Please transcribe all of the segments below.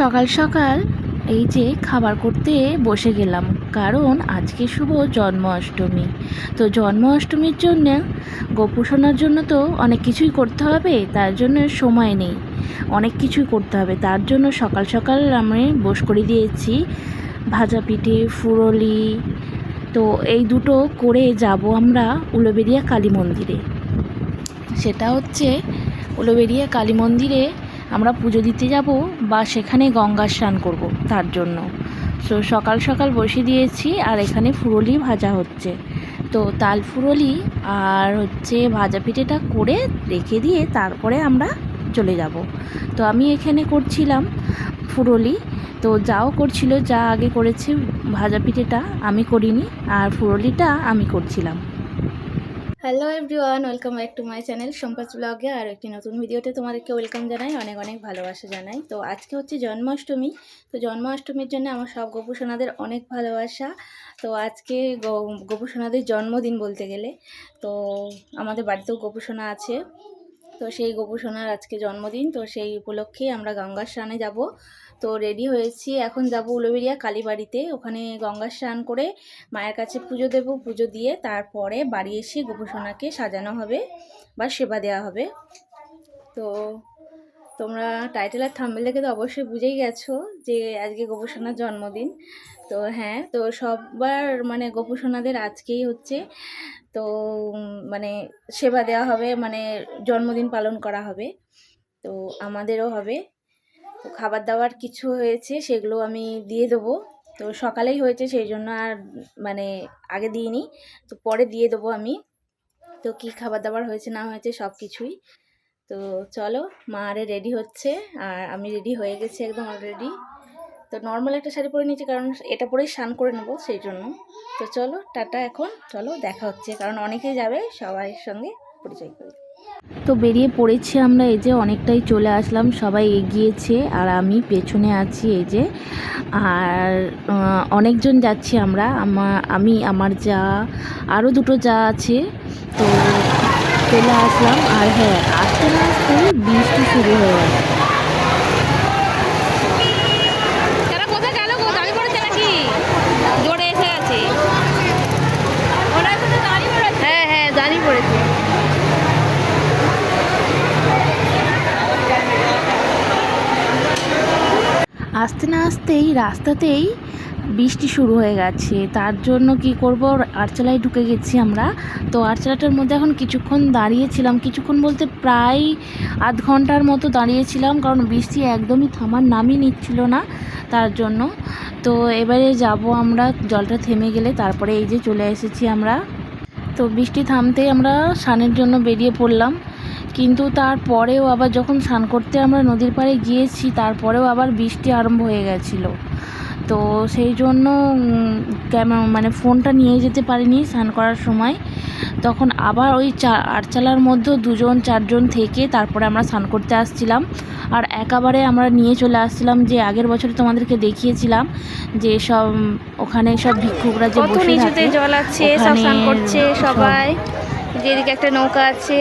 সকাল সকাল এই যে খাবার করতে বসে গেলাম। কারণ আজকে শুভ জন্মাষ্টমী। তো জন্মাষ্টমীর জন্য গোপুষণার জন্য তো অনেক কিছুই করতে হবে, তার জন্য সময় নেই। অনেক কিছুই করতে হবে, তার জন্য সকাল সকাল আমি বস করে দিয়েছি ভাজা পিঠে, ফুরলি। তো এই দুটো করে যাব আমরা উলোবেরিয়া কালী মন্দিরে। সেটা হচ্ছে উলোবেরিয়া কালী মন্দিরে আমরা পুজো দিতে যাব বা সেখানে গঙ্গা স্নান করব তার জন্য। তো সকাল সকাল বসে দিয়েছি আর এখানে ফুরলি ভাজা হচ্ছে। তো তাল ফুরলি আর হচ্ছে ভাজা পিঠেটা করে রেখে দিয়ে তারপরে আমরা চলে যাব। তো আমি এখানে করছিলাম ফুরলি। তো যাও করছিল, যা আগে করেছে ভাজা পিঠেটা আমি করিনি আর ফুরলিটা আমি করছিলাম। Hello everyone welcome back to my channel সম্পাস ব্লগে আর একটি নতুন ভিডিওতে তোমাদেরকে ওয়েলকাম জানাই, অনেক অনেক ভালোবাসা জানাই। তো আজকে হচ্ছে জন্মাষ্টমী, তো জন্মাষ্টমীর জন্য আমার সব গোপুসোনাদের অনেক ভালোবাসা। তো আজকে গোপুসোনাদের জন্মদিন বলতে গেলে, তো আমাদের বাড়িতেও গোপুসোনা আছে। তো সেই গোপু সোনার আজকে জন্মদিন, তো সেই উপলক্ষে আমরা গঙ্গা স্নানে যাব। তো রেডি হয়েছি, এখন যাব উলোবেরিয়া কালীবাড়িতে। ওখানে গঙ্গা স্নান করে মায়ের কাছে পুজো দেব, পুজো দিয়ে তারপরে বাড়ি এসে গোপু সোনাকে সাজানো হবে বা সেবা দেওয়া হবে। তো তোমরা টাইটেল আর থাম্বেল দেখে তো অবশ্যই বুঝেই গেছো যে আজকে গোপুসোনার জন্মদিন। তো হ্যাঁ তো সববার মানে গোপুসোনাদের আজকেই হচ্ছে, তো মানে সেবা দেওয়া হবে মানে জন্মদিন পালন করা হবে। তো আমাদেরও হবে। তো খাবার দাবার কিছু হয়েছে সেগুলো আমি দিয়ে দেবো। তো সকালেই হয়েছে সেই জন্য আর মানে আগে দিইনি, তো পরে দিয়ে দেবো আমি। তো কি খাবার দাবার হয়েছে না হয়েছে সব কিছুই তো চলো, মা আরে রেডি হচ্ছে, আর আমি রেডি হয়ে গেছি একদম অলরেডি তো নর্মাল একটা শাড়ি পরে নিয়েছি, কারণ এটা পরেই স্নান করে নেব, সেই জন্য। তো চলো, টাটা এখন। চলো, দেখা হচ্ছে, কারণ অনেকেই যাবে, সবাই সঙ্গে পরিচয় করে। তো বেরিয়ে পড়েছি আমরা, এই যে অনেকটাই চলে আসলাম, সবাই এগিয়েছে, আর আমি পেছনে আছি, এই যে। আর অনেকজন যাচ্ছি আমরা আমি, আমার যা, আরও দুটো যা আছে, তো চলে আসলাম আর হ্যাঁ আসতে না আসতেই বৃষ্টি শুরু হয়ে গেল হ্যাঁ হ্যাঁ আসতে না আসতেই রাস্তাতেই বৃষ্টি শুরু হয়ে গেছে। তার জন্য কি করব? আরচালায় ঢুকে গেছি আমরা। তো আরচালাটার মধ্যে এখন কিছুক্ষণ দাঁড়িয়েছিলাম। কিছুক্ষণ বলতে প্রায় আধ ঘণ্টার মতো দাঁড়িয়েছিলাম, কারণ বৃষ্টি একদমই থামার নামই নিচ্ছিল না তার জন্য। তো এবারে যাব আমরা, জলটা থেমে গেলে তারপরে এই যে চলে এসেছি আমরা। তো বৃষ্টি থামতেই আমরা স্নানের জন্য বেরিয়ে পড়লাম। কিন্তু তারপরেও আবার যখন স্নান করতে আমরা নদীর পাড়ে গিয়েছি, তারপরেও আবার বৃষ্টি আরম্ভ হয়ে গেছিল। তো সেই জন্য ক্যামেরা মানে ফোনটা নিয়ে যেতে পারিনি স্নান করার সময়। তখন আবার ওই চা আটচালার মধ্যেও দুজন চারজন থেকে তারপরে আমরা স্নান করতে আসছিলাম। আর একেবারে আমরা নিয়ে চলে আসছিলাম যে আগের বছর তোমাদেরকে দেখিয়েছিলাম যে সব ওখানে সব ভিক্ষুকরা যে বসে থাকে জল আছে সব স্নান করছে সবাই। যেদিকে একটা নৌকা আছে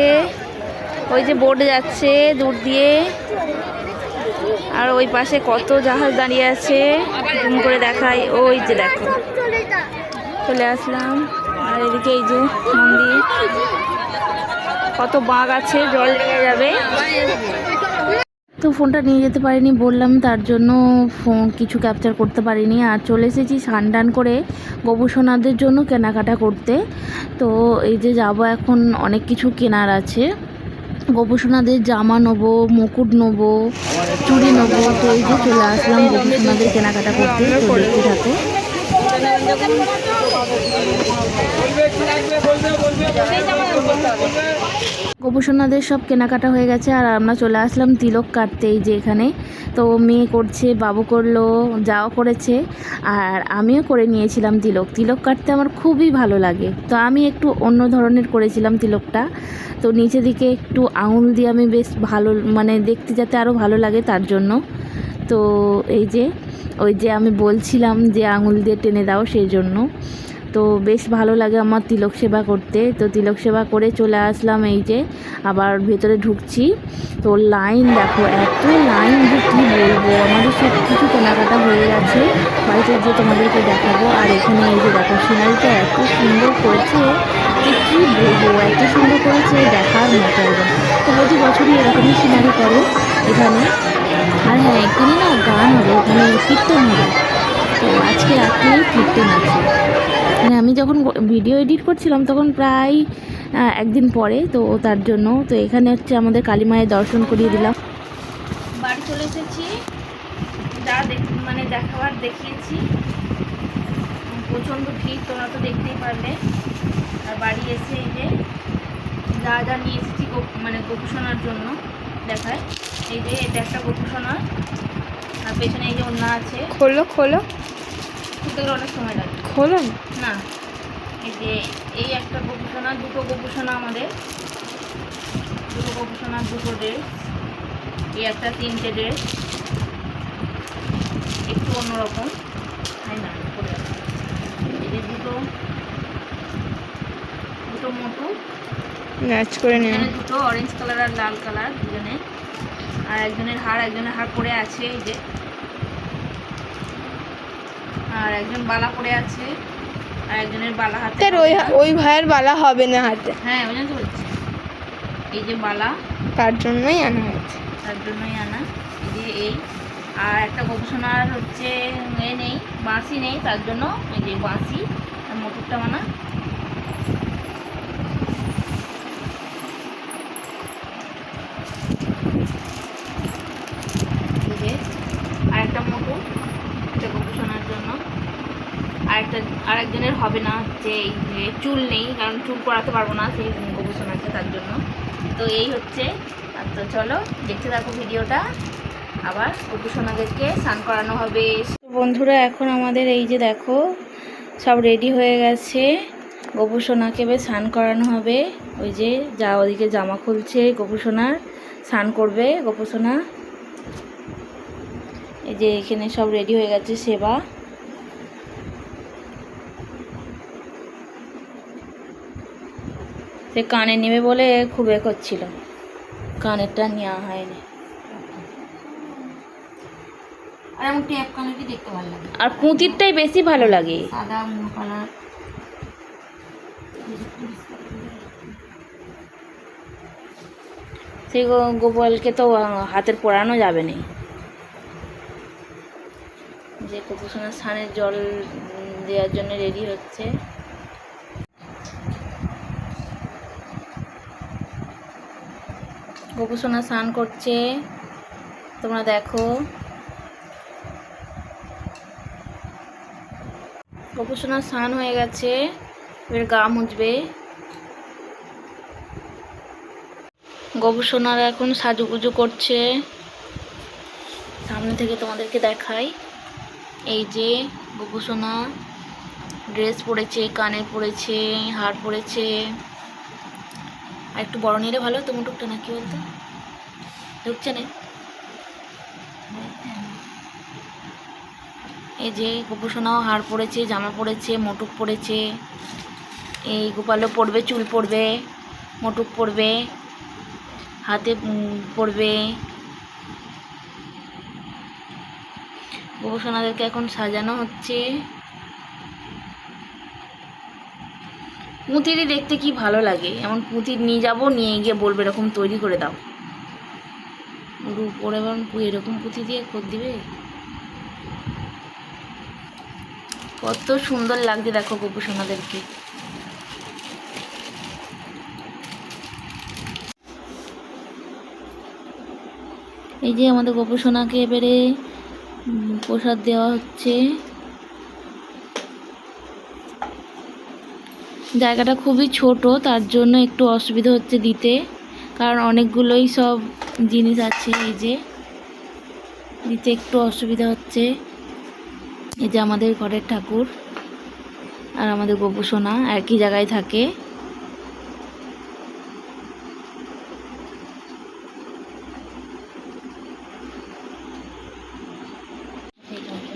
ওই যে বোট যাচ্ছে দূর দিয়ে। আর ওই পাশে কত জাহাজ দাঁড়িয়ে আছে, জুম করে দেখাই। ওই যে দেখো। চলে আসলাম। আর এদিকে এই যে মন্দির। কত বাঘ আছে, জল লেগে যাবে। তো ফোনটা নিয়ে যেতে পারিনি, বললাম তার জন্য ফোন কিছু ক্যাপচার করতে পারিনি। আর চলে এসেছি স্নান টান করে গোবুসোনাদের জন্য কেনাকাটা করতে। তো এই যে যাব এখন, অনেক কিছু কেনার আছে। গোবুসোনাদের জামা নেব, মুকুট নেব, চুড়ি নেব। তো এই যে চলে আসলাম গোপুসোনাদের কেনাকাটা করতে। তো দেখতে থাকো। গোপসোনাদের সব কেনাকাটা হয়ে গেছে আর আমরা চলে আসলাম তিলক কাটতে যে এখানে। তো মেয়ে করছে, বাবু করল, যাও করেছে। আর আমিও করে নিয়েছিলাম তিলক। তিলক কাটতে আমার খুবই ভালো লাগে। তো আমি একটু অন্য ধরনের করেছিলাম তিলকটা। তো নিচে দিকে একটু আঙুল দিয়ে আমি বেশ ভালো মানে দেখতে যাতে আরও ভালো লাগে তার জন্য। তো এই যে, ওই যে আমি বলছিলাম যে আঙুল দিয়ে টেনে দাও সেই জন্য। তো বেশ ভালো লাগে আমার তিলক সেবা করতে। তো তিলক সেবা করে চলে আসলাম এই যে, আবার ভেতরে ঢুকছি। তো লাইন দেখো, এত লাইন যে কী বলব? আমাদের সব কিছু কেনাকাটা হয়ে গেছে। বাড়িতে যে তোমাদেরকে দেখাবো, আর এখানে এই যে দেখো সিনারিটা এত সুন্দর করেছে যে কী বলব? এত সুন্দর করেছে দেখার মতো। তো প্রতি বছরই এরকমই সিনারি করে এখানে। আর হ্যাঁ এখানে না গান হবে এখানে কীর্তন হবে তো আজকে রাত্রেই কীর্তন আছে। মানে আমি যখন ভিডিও এডিট করছিলাম তখন প্রায় একদিন পরে, তো তার জন্য। তো এখানে হচ্ছে আমাদের কালী মায়ের দর্শন করিয়ে দিলাম। বাড়ি চলে এসেছি। যা মানে দেখাবার দেখিয়েছি। প্রচণ্ড ভিড়, তোমরা তো দেখতেই পারলে আর বাড়ি এসে এই যে যা যা নিয়ে এসেছি মানে গোপুসোনার জন্য। দেখায়। এই যে এটা একটা গোপুসোনা আর পেছনে এই যে অন্য আছে। খোলো খোলো। খুলতে গেলে অনেক সময় লাগে। খোলো না। এই যে এই একটা গোপুসোনা দুটো গোপুসোনা আমাদের। দুটো গোপুসোনা দুটো ড্রেস এই একটা তিনটে ড্রেস একটু অন্যরকম। তাই না? এই যে দুটো দুটো মোটু। ম্যাচ করে নিন। এখানে দুটো অরেঞ্জ কালার আর লাল কালার দুজনে। আর একজনের হার একজনের হার পরে আছে এই যে। আর একজন বালা পরে আছে আর একজনের বালা হাতে ওই ওই ভাইয়ের বালা হবে না হাতে। হ্যাঁ ওই জন্য বলছি। এই যে বালা তার জন্যই আনা হয়েছে। তার জন্যই আনা। এই যে এই। আর একটা গবেষণার হচ্ছে এ নেই বাঁশি নেই তার জন্য এই যে বাঁশি আর মোটরটা মানা এই যে আর একটা মোটর এটা গবেষণার জন্য আরেকটা আরেকজনের হবে না হচ্ছে এই যে চুল নেই, কারণ চুল করাতে পারব না, সেই গবেষণা আছে তার জন্য। তো এই হচ্ছে তো চলো, দেখতে থাকো ভিডিওটা। আবার গবেষণাদেরকে স্নান করানো হবে। বন্ধুরা, এখন আমাদের এই যে দেখো, সব রেডি হয়ে গেছে। গোপুসোনাকে এবার স্নান করানো হবে। ওই যে যা ওদিকে জামা খুলছে গোপুসোনার স্নান করবে গোপুসোনা এই যে এখানে সব রেডি হয়ে গেছে সেবা। সে কানে নেবে বলে খুব এ করছিল। কানেরটা নেওয়া হয়নি। আর এমন ট্যাপ কানেরটি দেখতে ভালো লাগে? আর পুঁতিরটাই বেশি ভালো লাগে। সাদা মুন কালার সেই গো- গোপালকে তো হাতের পরানো যাবে না। যে কুপুসোনার স্নানের জল দেওয়ার জন্য রেডি হচ্ছে। গোপুসোনা স্নান করছে। তোমরা দেখো। গোপুসোনা স্নান হয়ে গেছে। এবার গা মুছবে। গবেষণারা এখন সাজুগুজু করছে। সামনে থেকে তোমাদেরকে দেখাই। এই যে গবেষণা ড্রেস পরেছে কানে পরেছে, হার পরেছে। আর একটু বড় নিলে ভালো তো মুটুকটা না, কি বলতো? ঢুকছে না। এই যে গোপসোনাও হার পড়েছে জামা পরেছে, মোটুক পরেছে। এই গোপালও পড়বে চুল পড়বে মোটুক পরবে, হাতে পড়বে গোপসোনাদেরকে এখন সাজানো হচ্ছে। পুঁতিরই দেখতে কি ভালো লাগে? এমন পুঁতির নিয়ে যাব, নিয়ে গিয়ে বলবে এরকম তৈরি করে দাও। ওর উপরে এরকম পুঁতি দিয়ে খোদ দিবে? কত সুন্দর লাগছে দেখো গোপসোনাদেরকে এই যে আমাদের গোপসোনাকে এবারে প্রসাদ দেওয়া হচ্ছে। জায়গাটা খুবই ছোট, তার জন্য একটু অসুবিধা হচ্ছে দিতে, কারণ অনেকগুলোই সব জিনিস আছে এই যে। দিতে একটু অসুবিধা হচ্ছে। এই যে আমাদের ঘরের ঠাকুর আর আমাদের গোপসোনা একই জায়গায় থাকে।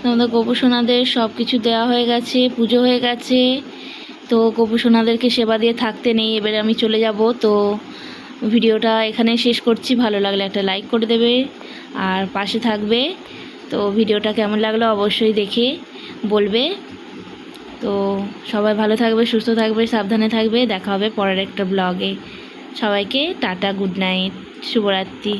আমাদের গোপসোনাদের সব কিছু দেওয়া হয়ে গেছে, পুজো হয়ে গেছে। তো গোপুসোনাদেরকে সেবা দিয়ে থাকতে নেই, এবারে আমি চলে যাব। তো ভিডিওটা এখানে শেষ করছি। ভালো লাগলে একটা লাইক করে দেবে আর পাশে থাকবে। তো ভিডিওটা কেমন লাগল অবশ্যই দেখে বলবে। তো সবাই ভালো থাকবে, সুস্থ থাকবে, সাবধানে থাকবে। দেখা হবে পরের একটা ব্লগে সবাইকে টাটা গুড নাইট শুভরাত্রি।